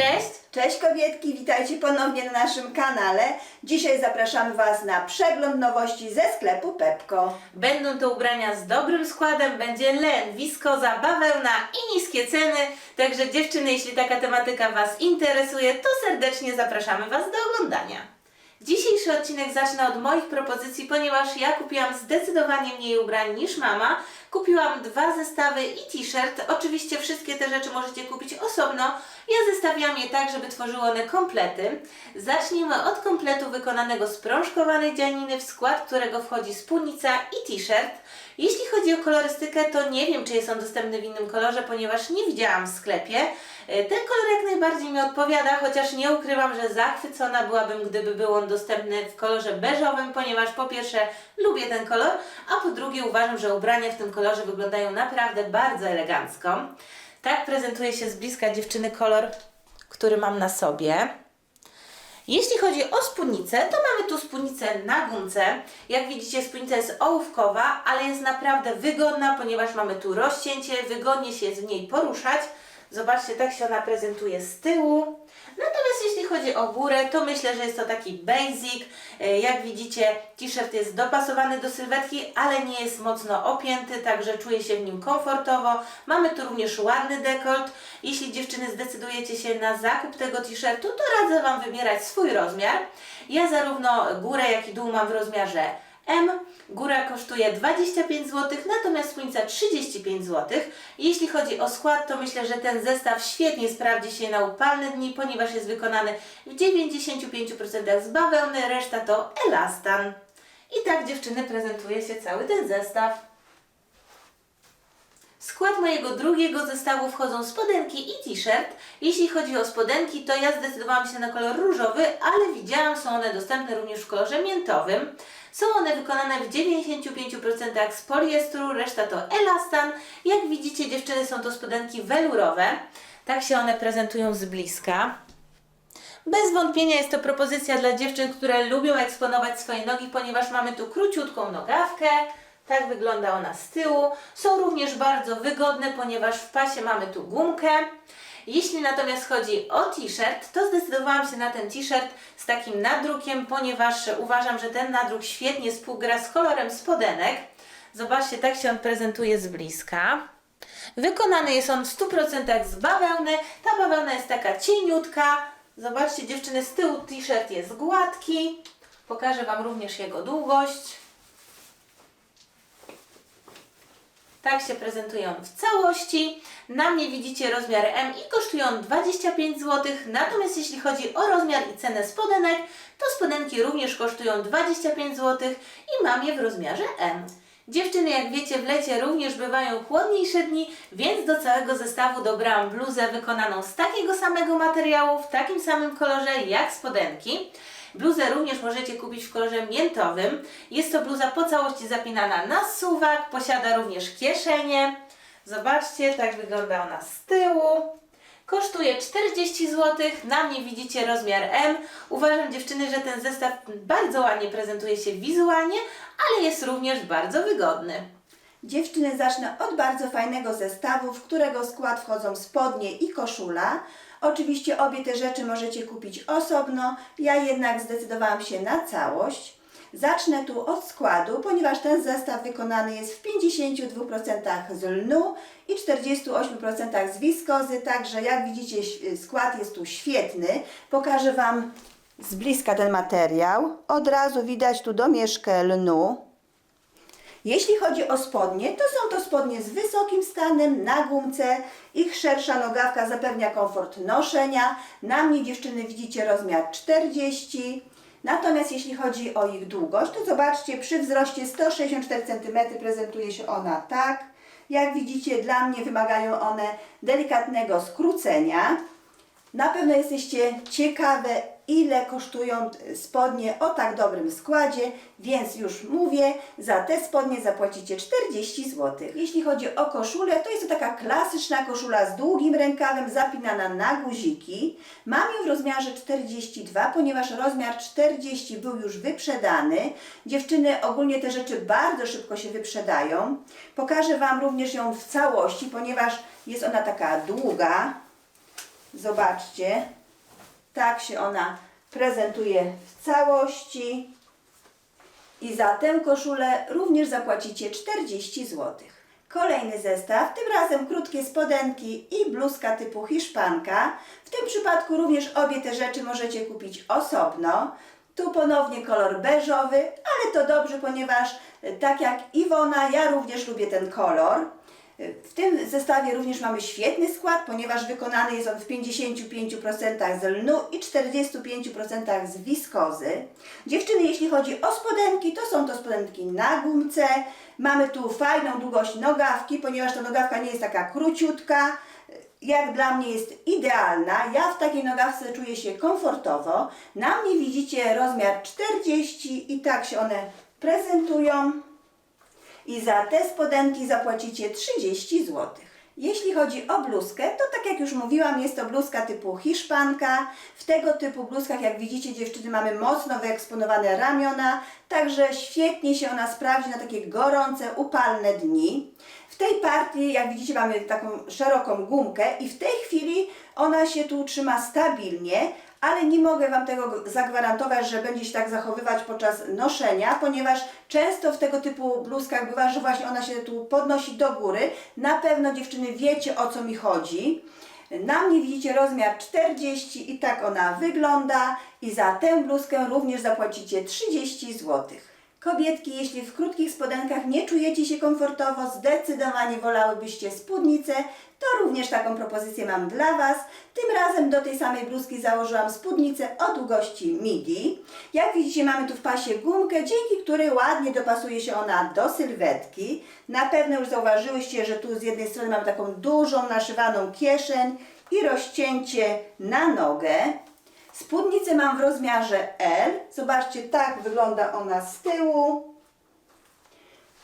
Cześć! Cześć kobietki, witajcie ponownie na naszym kanale. Dzisiaj zapraszamy Was na przegląd nowości ze sklepu Pepko. Będą to ubrania z dobrym składem, będzie len, wiskoza, bawełna i niskie ceny. Także dziewczyny, jeśli taka tematyka Was interesuje, to serdecznie zapraszamy Was do oglądania. Dzisiejszy odcinek zacznę od moich propozycji, ponieważ ja kupiłam zdecydowanie mniej ubrań niż mama. Kupiłam dwa zestawy i t-shirt. Oczywiście wszystkie te rzeczy możecie kupić osobno. Ja zestawiam je tak, żeby tworzyły one komplety. Zacznijmy od kompletu wykonanego z prążkowanej dzianiny, w skład którego wchodzi spódnica i t-shirt. Jeśli chodzi o kolorystykę, to nie wiem, czy jest on dostępny w innym kolorze, ponieważ nie widziałam w sklepie. E, Ten kolor jak najbardziej mi odpowiada, chociaż nie ukrywam, że zachwycona byłabym, gdyby był on dostępny w kolorze beżowym, ponieważ po pierwsze lubię ten kolor, a po drugie uważam, że ubrania w tym kolorze wyglądają naprawdę bardzo elegancko. Tak prezentuje się z bliska dziewczyny kolor, który mam na sobie. Jeśli chodzi o spódnicę, to mamy tu spódnicę na gumce. Jak widzicie, spódnica jest ołówkowa, ale jest naprawdę wygodna, ponieważ mamy tu rozcięcie, wygodnie się z niej poruszać. Zobaczcie, tak się ona prezentuje z tyłu. Natomiast jeśli chodzi o górę, to myślę, że jest to taki basic. E, Jak widzicie, t-shirt jest dopasowany do sylwetki, ale nie jest mocno opięty, także czuję się w nim komfortowo. Mamy tu również ładny dekolt. Jeśli dziewczyny zdecydujecie się na zakup tego t-shirtu, to radzę Wam wybierać swój rozmiar. Ja zarówno górę, jak i dół mam w rozmiarze M. Góra kosztuje 25 zł, natomiast spódnica 35 zł. Jeśli chodzi o skład, to myślę, że ten zestaw świetnie sprawdzi się na upalne dni, ponieważ jest wykonany w 95% z bawełny, reszta to elastan. I tak dziewczyny prezentuje się cały ten zestaw. W skład mojego drugiego zestawu wchodzą spodenki i t-shirt. Jeśli chodzi o spodenki, to ja zdecydowałam się na kolor różowy, ale widziałam, są one dostępne również w kolorze miętowym. Są one wykonane w 95% z poliestru, reszta to elastan. Jak widzicie, dziewczyny, są to spodenki welurowe. Tak się one prezentują z bliska. Bez wątpienia jest to propozycja dla dziewczyn, które lubią eksponować swoje nogi, ponieważ mamy tu króciutką nogawkę. Tak wygląda ona z tyłu. Są również bardzo wygodne, ponieważ w pasie mamy tu gumkę. Jeśli natomiast chodzi o t-shirt, to zdecydowałam się na ten t-shirt z takim nadrukiem, ponieważ uważam, że ten nadruk świetnie współgra z kolorem spodenek. Zobaczcie, tak się on prezentuje z bliska. Wykonany jest on w 100% z bawełny. Ta bawełna jest taka cieniutka. Zobaczcie dziewczyny, z tyłu t-shirt jest gładki. Pokażę Wam również jego długość. Tak się prezentuje on w całości. Na mnie widzicie rozmiar M i kosztuje on 25 zł. Natomiast jeśli chodzi o rozmiar i cenę spodenek, to spodenki również kosztują 25 zł i mam je w rozmiarze M. Dziewczyny, jak wiecie, w lecie również bywają chłodniejsze dni, więc do całego zestawu dobrałam bluzę wykonaną z takiego samego materiału, w takim samym kolorze jak spodenki. Bluzę również możecie kupić w kolorze miętowym. Jest to bluza po całości zapinana na suwak, posiada również kieszenie. Zobaczcie, tak wygląda ona z tyłu. Kosztuje 40 zł, na mnie widzicie rozmiar M. Uważam dziewczyny, że ten zestaw bardzo ładnie prezentuje się wizualnie, ale jest również bardzo wygodny. Dziewczyny, zacznę od bardzo fajnego zestawu, w którego skład wchodzą spodnie i koszula. Oczywiście obie te rzeczy możecie kupić osobno, ja jednak zdecydowałam się na całość. Zacznę tu od składu, ponieważ ten zestaw wykonany jest w 52% z lnu i 48% z wiskozy, także jak widzicie skład jest tu świetny. Pokażę Wam z bliska ten materiał. Od razu widać tu domieszkę lnu. Jeśli chodzi o spodnie, to są to spodnie z wysokim stanem na gumce. Ich szersza nogawka zapewnia komfort noszenia. Na mnie dziewczyny widzicie rozmiar 40. Natomiast jeśli chodzi o ich długość, to zobaczcie, przy wzroście 164 cm prezentuje się ona tak. Jak widzicie, dla mnie wymagają one delikatnego skrócenia. Na pewno jesteście ciekawe, ile kosztują spodnie o tak dobrym składzie, więc już mówię, za te spodnie zapłacicie 40 zł. Jeśli chodzi o koszulę, to jest to taka klasyczna koszula z długim rękawem, zapinana na guziki. Mam ją w rozmiarze 42, ponieważ rozmiar 40 był już wyprzedany. Dziewczyny, ogólnie te rzeczy bardzo szybko się wyprzedają. Pokażę Wam również ją w całości, ponieważ jest ona taka długa. Zobaczcie, tak się ona prezentuje w całości. I za tę koszulę również zapłacicie 40 zł. Kolejny zestaw, tym razem krótkie spodenki i bluzka typu hiszpanka. W tym przypadku również obie te rzeczy możecie kupić osobno. Tu ponownie kolor beżowy, ale to dobrze, ponieważ e, tak jak Iwona, ja również lubię ten kolor. W tym zestawie również mamy świetny skład, ponieważ wykonany jest on w 55% z lnu i 45% z wiskozy. Dziewczyny, jeśli chodzi o spodenki, to są to spodenki na gumce. Mamy tu fajną długość nogawki, ponieważ ta nogawka nie jest taka króciutka. Jak dla mnie jest idealna. Ja w takiej nogawce czuję się komfortowo. Na mnie widzicie rozmiar 40 i tak się one prezentują i za te spodenki zapłacicie 30 zł. Jeśli chodzi o bluzkę, to tak jak już mówiłam, jest to bluzka typu hiszpanka. W tego typu bluzkach, jak widzicie, dziewczyny mamy mocno wyeksponowane ramiona, także świetnie się ona sprawdzi na takie gorące, upalne dni. W tej partii, jak widzicie, mamy taką szeroką gumkę i w tej chwili ona się tu trzyma stabilnie, ale nie mogę Wam tego zagwarantować, że będzie się tak zachowywać podczas noszenia, ponieważ często w tego typu bluzkach bywa, że właśnie ona się tu podnosi do góry. Na pewno dziewczyny wiecie o co mi chodzi. Na mnie widzicie rozmiar 40 i tak ona wygląda i za tę bluzkę również zapłacicie 30 zł. Kobietki, jeśli w krótkich spodenkach nie czujecie się komfortowo, zdecydowanie wolałybyście spódnicę, to również taką propozycję mam dla Was. Tym razem do tej samej bluzki założyłam spódnicę o długości midi. Jak widzicie mamy tu w pasie gumkę, dzięki której ładnie dopasuje się ona do sylwetki. Na pewno już zauważyłyście, że tu z jednej strony mam taką dużą naszywaną kieszeń i rozcięcie na nogę. Spódnicę mam w rozmiarze L. Zobaczcie, tak wygląda ona z tyłu.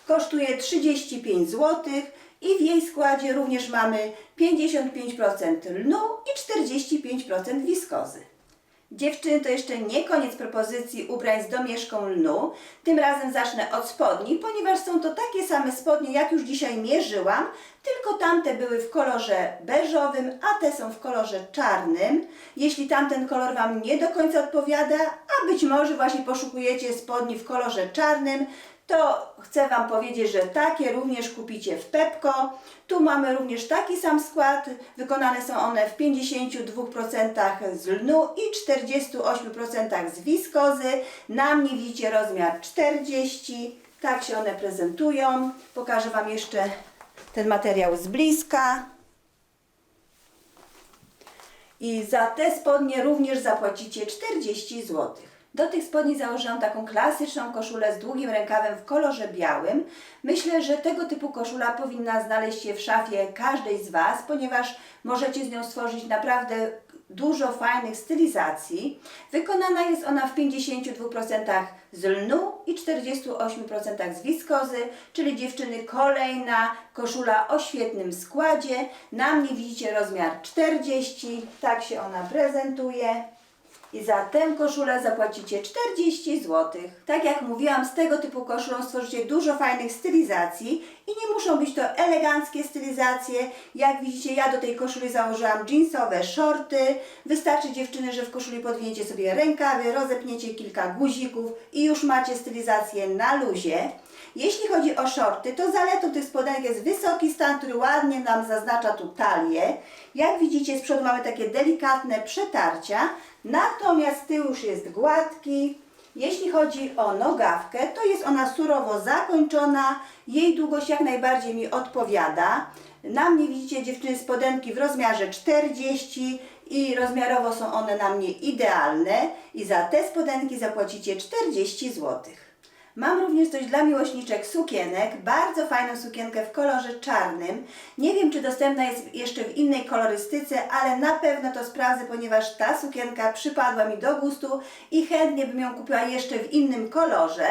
Kosztuje 35 zł i w jej składzie również mamy 55% lnu i 45% wiskozy. Dziewczyny, to jeszcze nie koniec propozycji ubrań z domieszką lnu. Tym razem zacznę od spodni, ponieważ są to takie same spodnie, jak już dzisiaj mierzyłam, tylko tamte były w kolorze beżowym, a te są w kolorze czarnym. Jeśli tamten kolor Wam nie do końca odpowiada, a być może właśnie poszukujecie spodni w kolorze czarnym, to chcę Wam powiedzieć, że takie również kupicie w Pepko. Tu mamy również taki sam skład. Wykonane są one w 52% z lnu i 48% z wiskozy. Na mnie widzicie rozmiar 40. Tak się one prezentują. Pokażę Wam jeszcze ten materiał z bliska. I za te spodnie również zapłacicie 40 zł. Do tych spodni założyłam taką klasyczną koszulę z długim rękawem w kolorze białym. Myślę, że tego typu koszula powinna znaleźć się w szafie każdej z Was, ponieważ możecie z nią stworzyć naprawdę dużo fajnych stylizacji. Wykonana jest ona w 52% z lnu i 48% z wiskozy, czyli dziewczyny kolejna koszula o świetnym składzie. Na mnie widzicie rozmiar 40, tak się ona prezentuje. I za tę koszulę zapłacicie 40 zł. Tak jak mówiłam, z tego typu koszulą stworzycie dużo fajnych stylizacji i nie muszą być to eleganckie stylizacje. Jak widzicie, ja do tej koszuli założyłam jeansowe shorty. Wystarczy dziewczyny, że w koszuli podwiniecie sobie rękawy, rozepniecie kilka guzików i już macie stylizację na luzie. Jeśli chodzi o shorty, to zaletą tych spodenek jest wysoki stan, który ładnie nam zaznacza tu talię. Jak widzicie, z przodu mamy takie delikatne przetarcia, natomiast tył już jest gładki. Jeśli chodzi o nogawkę, to jest ona surowo zakończona, jej długość jak najbardziej mi odpowiada. Na mnie widzicie dziewczyny spodenki w rozmiarze 40 i rozmiarowo są one na mnie idealne i za te spodenki zapłacicie 40 złotych. Mam również coś dla miłośniczek sukienek, bardzo fajną sukienkę w kolorze czarnym. Nie wiem, czy dostępna jest jeszcze w innej kolorystyce, ale na pewno to sprawdzę, ponieważ ta sukienka przypadła mi do gustu i chętnie bym ją kupiła jeszcze w innym kolorze.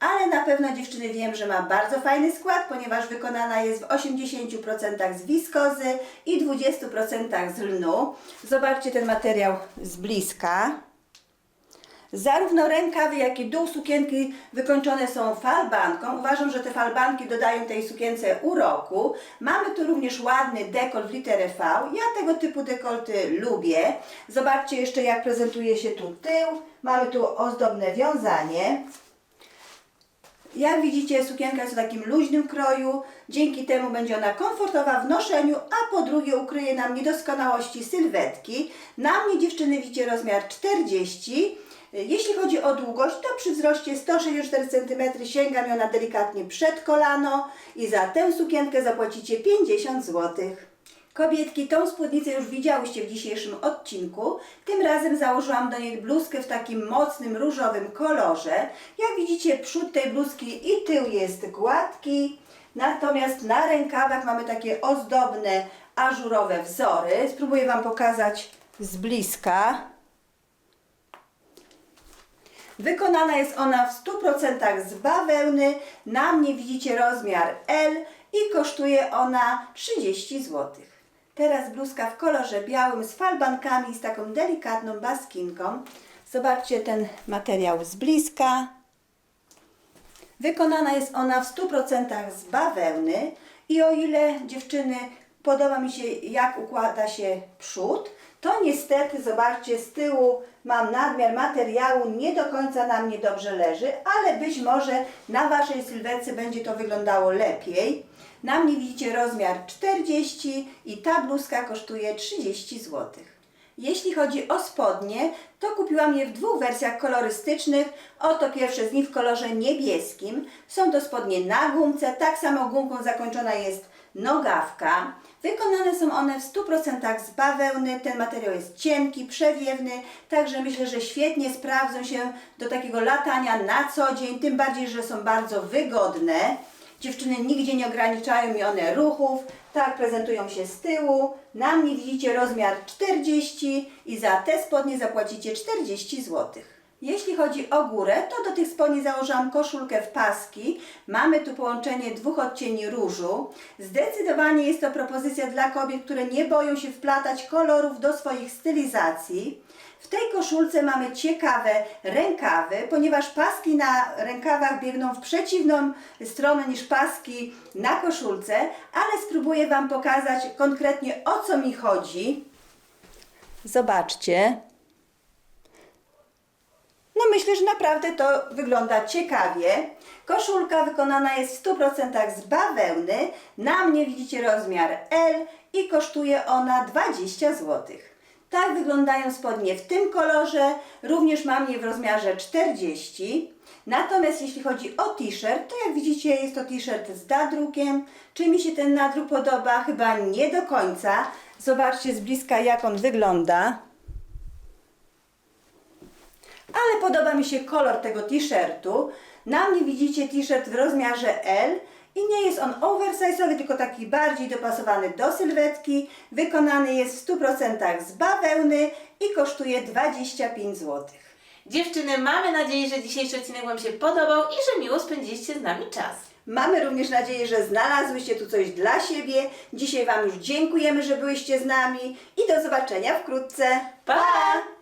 Ale na pewno dziewczyny wiem, że ma bardzo fajny skład, ponieważ wykonana jest w 80% z wiskozy i 20% z lnu. Zobaczcie ten materiał z bliska. Zarówno rękawy, jak i dół sukienki wykończone są falbanką. Uważam, że te falbanki dodają tej sukience uroku. Mamy tu również ładny dekolt w literę V. Ja tego typu dekolty lubię. Zobaczcie jeszcze jak prezentuje się tu tył. Mamy tu ozdobne wiązanie. Jak widzicie, sukienka jest o takim luźnym kroju, dzięki temu będzie ona komfortowa w noszeniu, a po drugie ukryje nam niedoskonałości sylwetki. Na mnie dziewczyny widzicie rozmiar 40. Jeśli chodzi o długość, to przy wzroście 164 cm sięga mi ona delikatnie przed kolano i za tę sukienkę zapłacicie 50 zł. Kobietki, tą spódnicę już widziałyście w dzisiejszym odcinku. Tym razem założyłam do niej bluzkę w takim mocnym różowym kolorze. Jak widzicie, przód tej bluzki i tył jest gładki. Natomiast na rękawach mamy takie ozdobne, ażurowe wzory. Spróbuję Wam pokazać z bliska. Wykonana jest ona w 100% z bawełny. Na mnie widzicie rozmiar L i kosztuje ona 30 zł. Teraz bluzka w kolorze białym z falbankami z taką delikatną baskinką. Zobaczcie ten materiał z bliska. Wykonana jest ona w 100% z bawełny i o ile dziewczyny podoba mi się jak układa się przód, to niestety zobaczcie z tyłu mam nadmiar materiału, nie do końca na mnie dobrze leży, ale być może na Waszej sylwetce będzie to wyglądało lepiej. Na mnie widzicie rozmiar 40 i ta bluzka kosztuje 30 zł. Jeśli chodzi o spodnie, to kupiłam je w dwóch wersjach kolorystycznych. Oto pierwsze z nich w kolorze niebieskim. Są to spodnie na gumce, tak samo gumką zakończona jest nogawka. Wykonane są one w 100% z bawełny. Ten materiał jest cienki, przewiewny, także myślę, że świetnie sprawdzą się do takiego latania na co dzień, tym bardziej, że są bardzo wygodne. Dziewczyny nigdzie nie ograniczają mi one ruchów. Tak prezentują się z tyłu. Na mnie widzicie rozmiar 40 i za te spodnie zapłacicie 40 zł. Jeśli chodzi o górę, to do tych spodni założyłam koszulkę w paski. Mamy tu połączenie dwóch odcieni różu. Zdecydowanie jest to propozycja dla kobiet, które nie boją się wplatać kolorów do swoich stylizacji. W tej koszulce mamy ciekawe rękawy, ponieważ paski na rękawach biegną w przeciwną stronę niż paski na koszulce, ale spróbuję Wam pokazać konkretnie o co mi chodzi. Zobaczcie. No myślę, że naprawdę to wygląda ciekawie. Koszulka wykonana jest w 100% z bawełny. Na mnie widzicie rozmiar L i kosztuje ona 20 zł. Tak wyglądają spodnie w tym kolorze. Również mam je w rozmiarze 40. Natomiast jeśli chodzi o t-shirt, to jak widzicie jest to t-shirt z nadrukiem. Czy mi się ten nadruk podoba? Chyba nie do końca. Zobaczcie z bliska jak on wygląda ale podoba mi się kolor tego t-shirtu. Na mnie widzicie t-shirt w rozmiarze L i nie jest on oversize'owy, tylko taki bardziej dopasowany do sylwetki. Wykonany jest w 100% z bawełny i kosztuje 25 zł. Dziewczyny, mamy nadzieję, że dzisiejszy odcinek Wam się podobał i że miło spędziliście z nami czas. Mamy również nadzieję, że znalazłyście tu coś dla siebie. Dzisiaj Wam już dziękujemy, że byłyście z nami i do zobaczenia wkrótce. Pa!